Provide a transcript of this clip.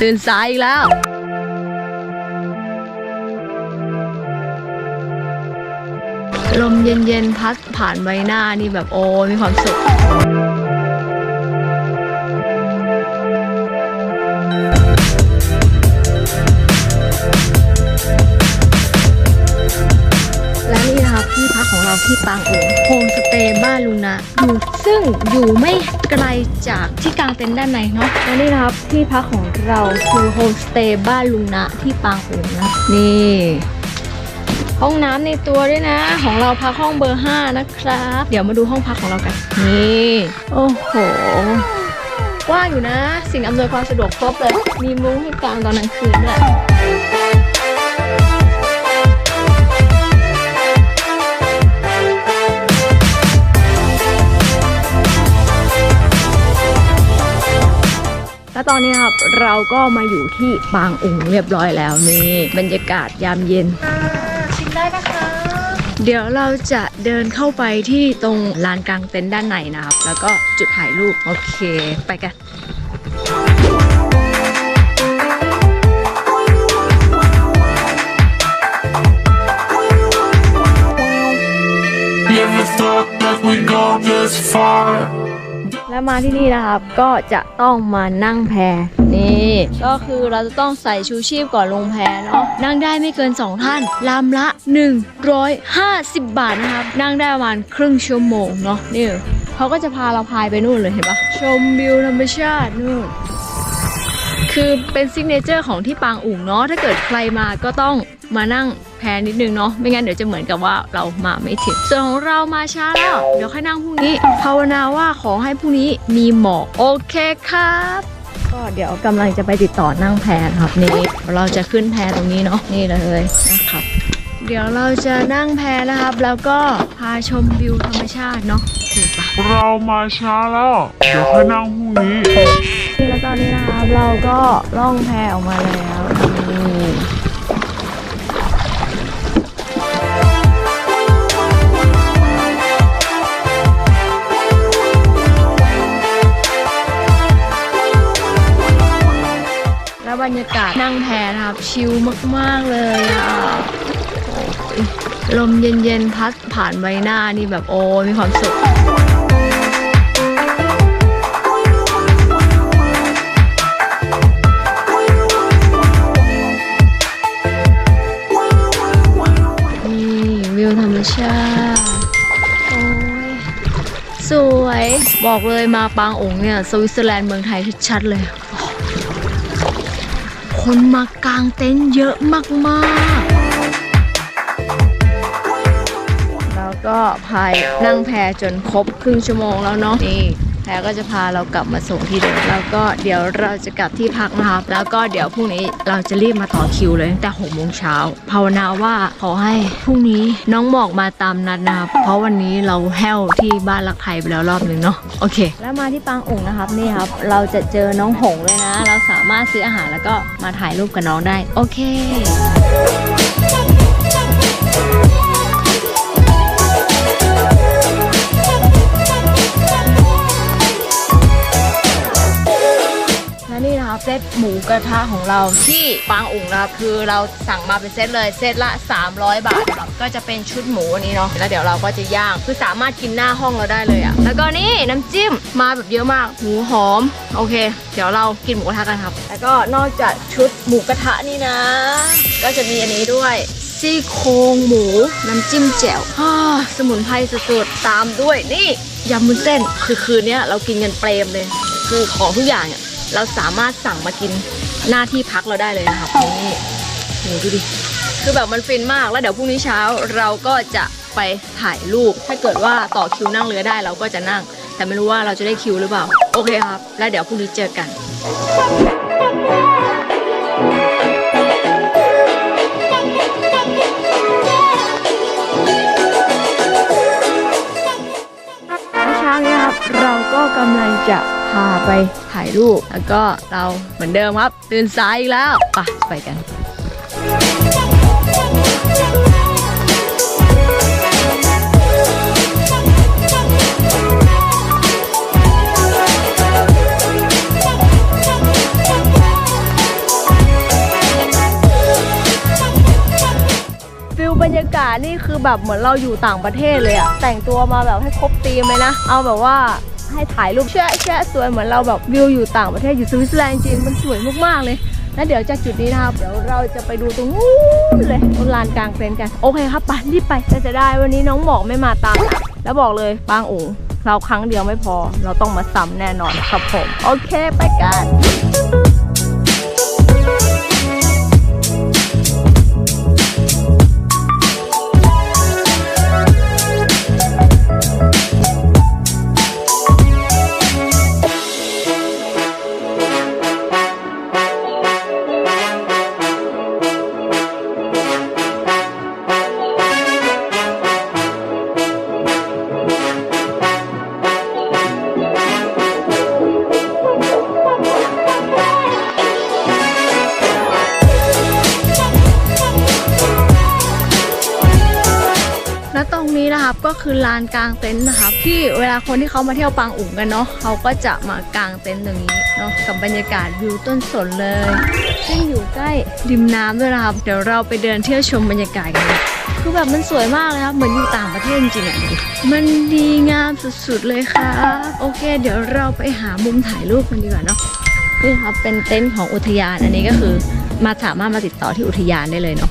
ตื่นสายอีกแล้ว ลมเย็นๆ พัดผ่านใบหน้านี่แบบโอ้ มีความสุข ที่ปางโองโฮมสเตย์บ้านลุงนะอยู่ซึ่งอยู่ไม่ไกลจากที่กางเต็นท์ด้านในเนาะและนี่นะครับที่พักของเราคือโฮมสเตย์บ้านลุงนะที่ปางโองนะนี่ห้องน้ำในตัวด้วยนะ ของเราพักห้องเบอร์ 5 นะครับ เดี๋ยวมาดูห้องพักของเรากัน นี่ โอ้โหกว่างอยู่นะ สิ่งอำนวยความสะดวกครบเลย มีมุ้งให้กลางตอนกลางคืนด้วย ตอนนี้นะครับเราก็มาอยู่ที่ปางอุ๋งเรียบร้อยแล้วนี่บรรยากาศยามเย็น ชิมได้นะคะ เดี๋ยวเราจะเดินเข้าไปที่ตรงลานกลางเต็นท์ด้านในนะครับ แล้วก็จุดถ่ายรูป โอเค ไปกัน Never thought that we'd go this far. แล้วมาที่นี่นะครับ ก็จะต้องมานั่งแพนี่ก็คือเราจะต้องใส่ชูชีพก่อนลงแพเนาะนั่งได้ไม่เกิน 2 ท่านลำละ 150 บาทนะครับ นั่งได้ประมาณครึ่งชั่วโมงเนาะนี่เขาก็จะพาเราพายไปนู่นเลยเห็นปะชมวิวธรรมชาตินู่น คือเป็นซิกเนเจอร์ของที่ปางอุ๋งเนาะถ้าเกิดใครมาก็ต้องมานั่งแพนิดนึงเนาะไม่งั้นเดี๋ยวจะเหมือนกับว่าเรามาไม่ถึงส่วนของเรามาช้าแล้ว เดี๋ยวค่อยนั่งพรุ่งนี้ ภาวนาว่าขอให้พรุ่งนี้มีหมอกโอเคครับ ก็เดี๋ยวกำลังจะไปติดต่อนั่งแพนะครับนี่เราจะขึ้นแพตรงนี้เนาะนี่เลยนะครับ เดี๋ยวเราจะนั่งแพนะครับ แล้วก็พาชมวิวธรรมชาติเนาะถูกปะ เรามาช้าแล้ว เดี๋ยวค่อยนั่งพรุ่งนี้นี่แล้วตอนนี้นะครับเราก็ล่องแพออกมาแล้วดีแล้วบรรยากาศนั่งแพนะครับ ชิลมาก ๆ เลยอะโอ้ยลมเย็น ๆ พัดผ่านใบหน้านี่แบบโอ้มีความสุข ชาโอ้ยสวย บอกเลยมาปางองเนี่ย สวิตเซอร์แลนด์เมืองไทยชัดๆเลย คนมากางเต็นท์เยอะมากๆ แล้วก็พายนั่งแพจนครบครึ่งชั่วโมงแล้วเนาะนี่ แพก็จะพาเรากลับมาส่งที่เดิมแล้วก็เดี๋ยวเราจะกลับที่พักนะครับแล้วก็เดี๋ยวพรุ่งนี้เราจะรีบมาต่อคิวเลยตั้งแต่หกโมงเช้าภาวนาว่าขอให้พรุ่งนี้น้องหมอกมาตามนัดนะครับเพราะวันนี้เราแห้วที่บ้านรักไทยไปแล้วรอบหนึ่งเนาะโอเค แล้วมาที่ปางองค์นะครับนี่ครับ เราจะเจอน้องหงเลยนะ เราสามารถซื้ออาหารแล้วก็มาถ่ายรูปกับน้องได้ โอเค ตหมูกระทะของเราที่ปางอุ่งนะครับคือเราสั่งมาเป็นเซตเลยเซตละ 300 บาทครับก็จะเป็นชุดหมูอันนี้เนาะแล้วเดี๋ยวเราก็จะย่างคือสามารถกินหน้าห้องเราได้เลยอะแล้วก็นี่น้ำจิ้มมาแบบเยอะมากหมูหอม โอเค เดี๋ยวเรากินหมูกระทะกันครับ แล้วก็นอกจากชุดหมูกระทะนี่นะ ก็จะมีอันนี้ด้วยซี่โครงหมูน้ำจิ้มแจ่วฮ่าสมุนไพรสุดๆตามด้วยนี่ยำมุนเส้นคือคืนเนี้ยเรากินกันเปรมเลย คือของทุกอย่างเนี่ย เราสามารถสั่งมากินหน้าที่พักเราได้เลยนะครับนี่ดูดิคือแบบมันฟินมากแล้วเดี๋ยวพรุ่งนี้เช้าเราก็จะไปถ่ายรูปถ้าเกิดว่าต่อคิวนั่งเรือได้เราก็จะนั่ง แต่ไม่รู้ว่าเราจะได้คิวหรือเปล่า โอเคครับ แล้วเดี๋ยวพรุ่งนี้เจอกันเช้านี้ครับเราก็กำลังจะ พาไปถ่ายรูป แล้วก็เราเหมือนเดิมครับตื่นสายอีกแล้วปะไปกันบรรยากาศนี่คือแบบเหมือนเราอยู่ต่างประเทศเลยอะแต่งตัวมาแบบให้ครบธีมเลยนะ เอาแบบว่า ให้ถ่ายรูปแชะแชะสวยเหมือนเราแบบวิวอยู่ต่างประเทศอยู่สวิตเซอร์แลนด์จริงมันสวยมากๆเลยแล้วเดี๋ยวจากจุดนี้นะครับเดี๋ยวเราจะไปดูตรงนู้นเลยบนลานกลางเต็นท์กันโอเคครับไปรีบไปแต่จะได้วันนี้น้องหมอกไม่มาตามแล้วบอกเลยปางอุ๋งเราครั้งเดียวไม่พอ เราต้องมาซ้ำแน่นอนครับผม โอเคไปกัน ตรงนี้นะครับก็คือลานกลางเต็นท์นะครับ ที่เวลาคนที่เขามาเที่ยวปางอุ๋งกันเนาะเขาก็จะมากางเต็นท์ตรงนี้เนาะกับบรรยากาศวิวต้นสนเลย ซึ่งอยู่ใกล้ริมน้ำด้วยนะครับ เดี๋ยวเราไปเดินเที่ยวชมบรรยากาศกันคือแบบมันสวยมากเลยครับเหมือนอยู่ต่างประเทศจริงๆอะมันดีงามสุดๆเลยครับโอเค เดี๋ยวเราไปหามุมถ่ายรูปกันดีกว่าเนาะนี่ครับเป็นเต็นท์ของอุทยานอันนี้ก็คือมาสามารถมาติดต่อที่อุทยานได้เลยเนาะ